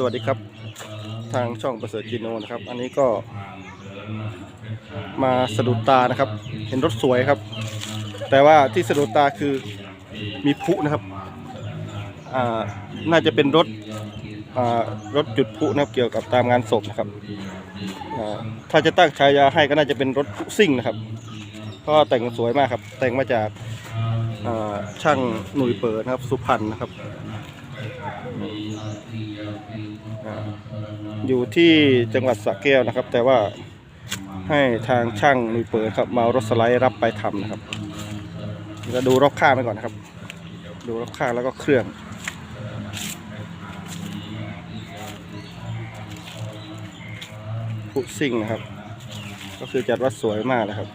สวัสดีครับทางช่องประเสริฐจิโนนะครับ อันนี้ก็ มาสะดุดตานะครับ เห็นรถสวยครับ แต่ว่าที่สะดุดตาคือมีพุนะครับอ่าน่าจะเป็นรถอ่ารถจุดพุนะครับเกี่ยวกับตามงานศพนะครับอ่าถ้าจะตั้งฉายาให้ก็น่าจะเป็นรถพุซิ่งนะครับเพราะแต่งสวยมากครับ แต่งมาจากอ่าช่างหนุ่ยเปิดนะครับ สุพรรณนะครับ อยู่ที่จังหวัดสระแก้วนะครับ แต่ว่าให้ทางช่างมือเปิดครับมาเอารถสไลด์รับไปทำนะครับก็ดูรอบข้างไปก่อนนะครับ ดูรอบข้างแล้วก็เครื่องผู้ซิ่งนะครับ ก็คือจัดว่าสวยมากนะครับ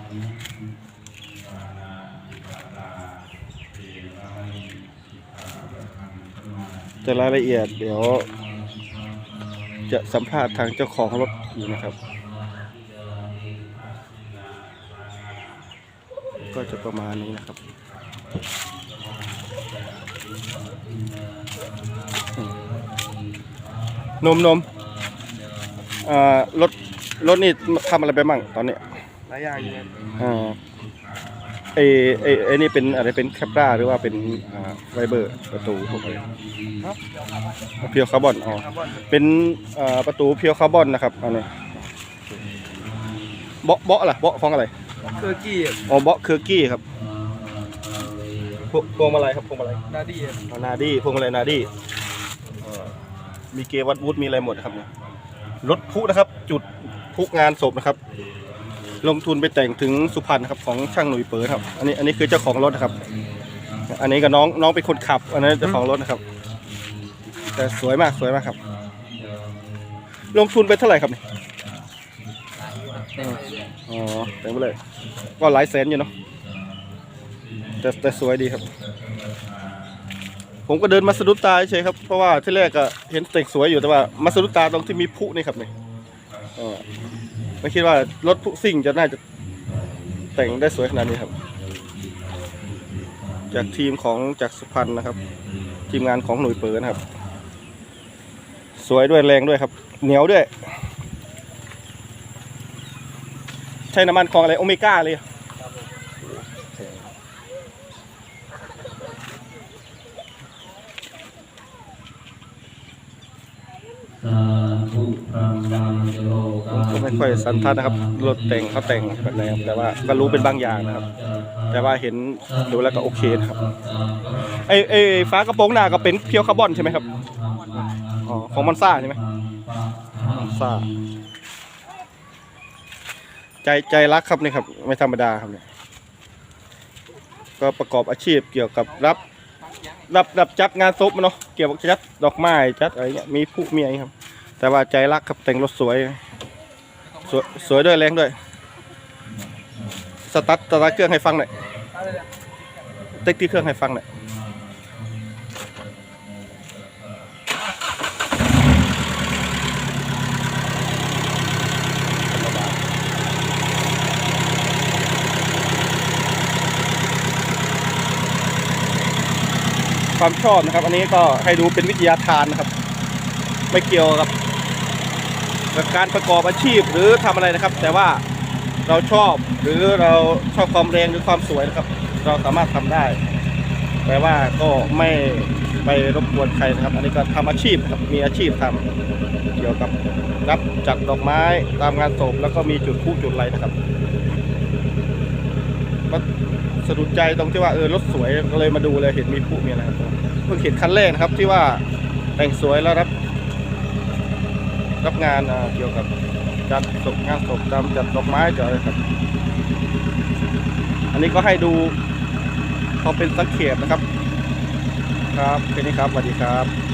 แต่รายละเอียดเดี๋ยว จะสัมภาษณ์ทางเจ้าของรถอยู่นะครับ ก็จะประมาณนี้นะครับอืมนมนมอ่ารถรถนี่ทำอะไรไปมั่งตอนนี้หลายอย่างอยู่ครับอ่า ไอไอไอนี่เป็นอะไรเป็นแคปราหรือว่าเป็นอ่าไฟเบอร์ประตูพวกอะไรครับเพียวคาร์บอนอ๋อคาร์บอนเป็นเอ่อประตูเพียวคาร์บอนนะครับอันนี้เบาะเบาะล่ะเบาะของอะไรเคอร์กี้อ๋อเบาะเคอร์กี้ครับพวกพวงมาลัยครับพวงมาลัยนาดีครับอ๋อนาดี้พวงมาลัยนาดี้เอ่อมีเกวัดวูดมีอะไรหมดนะครับเนี่ยรถพุนะครับ จุดพุงานศพนะครับ ลงทุนไปแต่งถึงสุพรรณครับของช่างหนุ่ยเปิดครับ อันนี้อันนี้คือเจ้าของรถนะครับ อันนี้ก็น้องน้องเป็นคนขับ อันนั้นเจ้าของรถนะครับ แต่สวยมากสวยมากครับ ลงทุนไปเท่าไหร่ครับเนี่ยอ๋อแต่งไปเลย ก็หลายแสนอยู่เนาะแต่แต่สวยดีครับ ผมก็เดินมาสะดุดตาเฉยครับ เพราะว่าที่แรกก็เห็นแต่งสวยอยู่แต่ว่ามาสะดุดตาตรงที่มีพลุนี่ครับเนี่ย ไม่คิดว่ารถพลุซิ่งจะน่าจะแต่งได้สวยขนาดนี้ครับ จากทีมของจากสุพรรณนะครับ ทีมงานของหน่วยเปิดนะครับ สวยด้วยแรงด้วยครับ เหนียวด้วย ใช้น้ำมันของอะไรโอเมก้าเลยสา ก็ไม่ค่อยสันทัดนะครับ รถแต่งเขาแต่งแบบไหนครับแต่ว่าก็รู้เป็นบางอย่างนะครับ แต่ว่าเห็นดูแล้วก็โอเคนะครับไอไอฟ้ากระโปรงหน้าก็เป็นเพียวคาร์บอนใช่ไหมครับอ๋อของมอนซ่าใช่ไหมมอนซ่าใจใจรักครับนี่ครับ ไม่ธรรมดาครับเนี่ยก็ประกอบอาชีพเกี่ยวกับรับรับรับจัดงานศพเนาะเกี่ยวกับจัดดอกไม้จัดอะไรเงี้ยมีผู้มีอะไรครับ แต่ว่าใจรักครับแต่งรถสวยสวยสวยด้วยแรงด้วย สตาร์ทสตาร์ทเครื่องให้ฟังหน่อยเต็กที่เครื่องให้ฟังหน่อยความชอบนะครับ อันนี้ก็ให้ดูเป็นวิทยาทานนะครับ ไม่เกี่ยวกับ กับการประกอบอาชีพหรือทำอะไรนะครับ แต่ว่าเราชอบหรือเราชอบความแรงหรือความสวยนะครับ เราสามารถทำได้แต่ว่าก็ไม่ไปรบกวนใครนะครับ อันนี้ก็ทำอาชีพครับมีอาชีพทำเกี่ยวกับรับจัดดอกไม้ตามงานศพแล้วก็มีจุดพลุจุดอะไรนะครับก็สะดุดใจตรงที่ว่าเออรถสวยก็เลยมาดูเลยเห็นมีพลุมีอะไรครับเพิ่งเห็นคันแรกนะครับที่ว่าแต่งสวยแล้วรับ รับงานเกี่ยวกับจัดศพงานศพตามจัดดอกไม้จัดอะไรครับ อันนี้ก็ให้ดูพอเป็นสังเกตนะครับ ครับแค่นี้ครับสวัสดีครับ